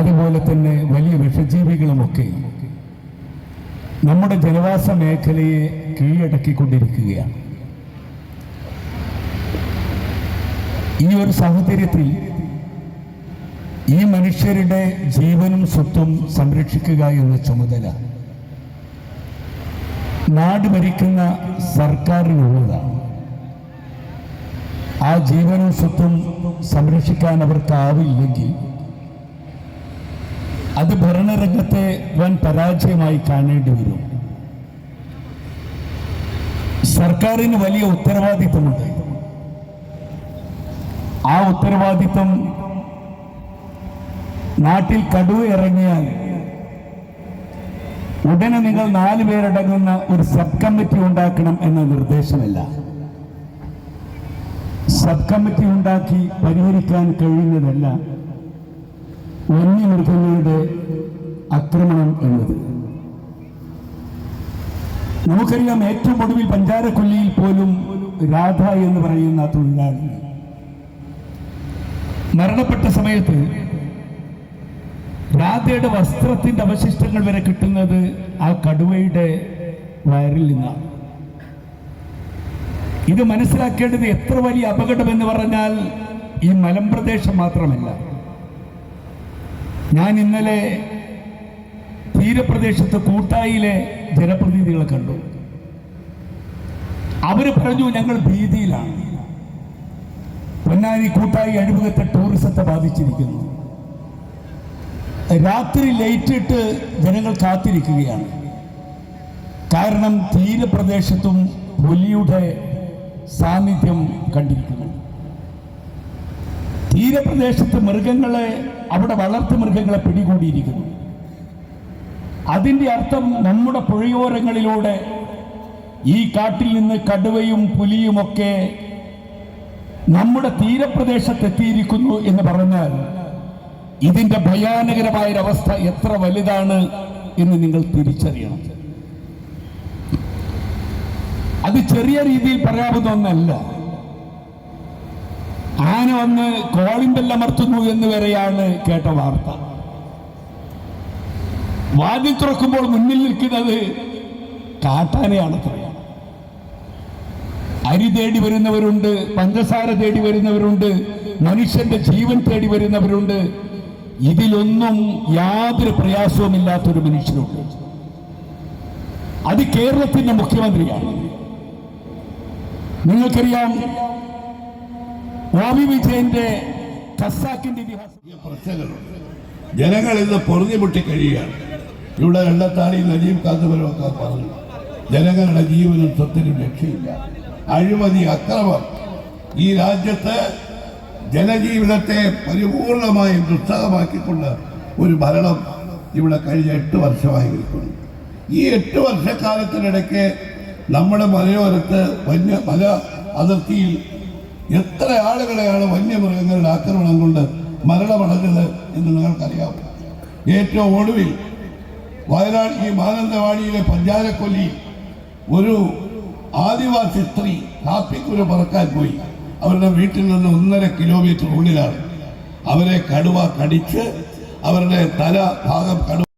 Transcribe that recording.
അതുപോലെ തന്നെ വലിയ വിഷജീവികളുമൊക്കെ നമ്മുടെ ജനവാസ മേഖലയെ കീഴടക്കിക്കൊണ്ടിരിക്കുകയാണ്. ഈ ഒരു സാഹചര്യത്തിൽ ഈ മനുഷ്യരുടെ ജീവനും സ്വത്തും സംരക്ഷിക്കുക എന്ന ചുമതല നാട് ഭരിക്കുന്ന സർക്കാരിനുള്ളതാണ്. ആ ജീവനും സ്വത്തും സംരക്ഷിക്കാൻ അവർക്കാവില്ലെങ്കിൽ അത് ഭരണരംഗത്തെ വൻ പരാജയമായി കാണേണ്ടി വരും. സർക്കാരിന് വലിയ ഉത്തരവാദിത്തമുണ്ട്. ആ ഉത്തരവാദിത്തം നാട്ടിൽ കടുവ ഇറങ്ങിയാൽ ഉടനെ നിങ്ങൾ നാല് പേരടങ്ങുന്ന ഒരു സബ് കമ്മിറ്റി ഉണ്ടാക്കണം എന്ന നിർദ്ദേശമല്ല. സബ് കമ്മിറ്റി ഉണ്ടാക്കി പരിഹരിക്കാൻ കഴിയുന്നതല്ല വന്യമൃഗങ്ങളുടെ ആക്രമണം എന്നത്. നമുക്കറിയാം ഏറ്റവും ഒടുവിൽ പഞ്ചാരക്കൊല്ലിയിൽ പോലും രാധ എന്ന് പറയുന്ന തൊഴിലാളി മരണപ്പെട്ട സമയത്ത് രാധയുടെ വസ്ത്രത്തിന്റെ അവശിഷ്ടങ്ങൾ വരെ കിട്ടുന്നത് ആ കടുവയുടെ വയറിൽ നിന്നാണ്. ഇത് മനസ്സിലാക്കേണ്ടത് എത്ര വലിയ അപകടമെന്ന് പറഞ്ഞാൽ ഈ മലമ്പ്രദേശം മാത്രമല്ല. ഞാൻ ഇന്നലെ തീരപ്രദേശത്ത് കൂട്ടായിലെ ജനപ്രതിനിധികളെ കണ്ടു. അവർ പറഞ്ഞു ഞങ്ങൾ ഭീതിയിലാണ്. പൊന്നാനി കൂട്ടായി അഴിമുഖത്തെ ടൂറിസത്തെ ബാധിച്ചിരിക്കുന്നു. രാത്രി ലൈറ്റ് ഇട്ട് ജനങ്ങൾ കാത്തിരിക്കുകയാണ്. കാരണം തീരപ്രദേശത്തും പുലിയുടെ സാന്നിധ്യം കണ്ടിരിക്കുന്നു തീരപ്രദേശത്ത് മൃഗങ്ങളെ അവിടെ വളർത്തു മൃഗങ്ങളെ പിടികൂടിയിരിക്കുന്നു. അതിന്റെ അർത്ഥം നമ്മുടെ പുഴയോരങ്ങളിലൂടെ ഈ കാട്ടിൽ നിന്ന് കടുവയും പുലിയുമൊക്കെ നമ്മുടെ തീരപ്രദേശത്ത് എത്തിയിരിക്കുന്നു എന്ന് പറഞ്ഞാൽ ഇതിന്റെ ഭയാനകരമായൊരവസ്ഥ എത്ര വലുതാണ് എന്ന് നിങ്ങൾ തിരിച്ചറിയണം. അത് ചെറിയ രീതിയിൽ പറയാവുന്ന ഒന്നല്ല ആന വന്ന് കോളിമ്പെല്ലമർത്തുന്നു എന്ന് വരെയാണ് കേട്ട വാർത്ത. വാതി തുറക്കുമ്പോൾ മുന്നിൽ നിൽക്കുന്നത് കാട്ടാനയാണത്രയാണ് അരി തേടി വരുന്നവരുണ്ട് പഞ്ചസാര തേടി വരുന്നവരുണ്ട് മനുഷ്യന്റെ ജീവൻ തേടി വരുന്നവരുണ്ട്. ഇതിലൊന്നും യാതൊരു പ്രയാസവുമില്ലാത്തൊരു മനുഷ്യനുണ്ട്. അത് കേരളത്തിന്റെ മുഖ്യമന്ത്രിയാണ്. നിങ്ങൾക്കറിയാം വാവി വിജയന്റെ ഖസാക്കിന്റെ ഇതിഹാസം. പ്രശ്നങ്ങളുണ്ട് ജനങ്ങൾ ഇന്ന് പൊറുതിമുട്ടി കഴിയുകയാണ്. ഇവിടെ വെള്ളത്താടി നജീബ് കാന്തപുരമൊക്കെ പറഞ്ഞു. ജനങ്ങളുടെ ജീവനും സ്വത്തിനും രക്ഷയില്ല. അഴിമതി അക്രമം ഈ രാജ്യത്ത് ജനജീവിതത്തെ പരിപൂർണമായും ദുസ്സഹമാക്കിക്കൊണ്ട് ഒരു ഭരണം ഇവിടെ കഴിഞ്ഞ എട്ട് വർഷമായി നിൽക്കുന്നു. ഈ എട്ട് വർഷക്കാലത്തിനിടയ്ക്ക് നമ്മുടെ മലയോരത്ത് വന്യ മല അതിർത്തിയിൽ എത്ര ആളുകളെയാണ് വന്യമൃഗങ്ങളുടെ ആക്രമണം കൊണ്ട് മരണമടഞ്ഞത് എന്ന് നിങ്ങൾക്കറിയാം. ഏറ്റവും ഒടുവിൽ വയനാട് ഈ മാനന്തവാടിയിലെ പഞ്ചാരക്കൊല്ലി ഒരു ആദിവാസി സ്ത്രീ കാപ്പിക്കുരു പറക്കാൻ പോയി. അവരുടെ വീട്ടിൽ നിന്ന് ഒന്നര കിലോമീറ്റർ ഉള്ളിലാണ്. അവരെ കടുവ കടിച്ച് അവരുടെ തല ഭാഗം കടുവ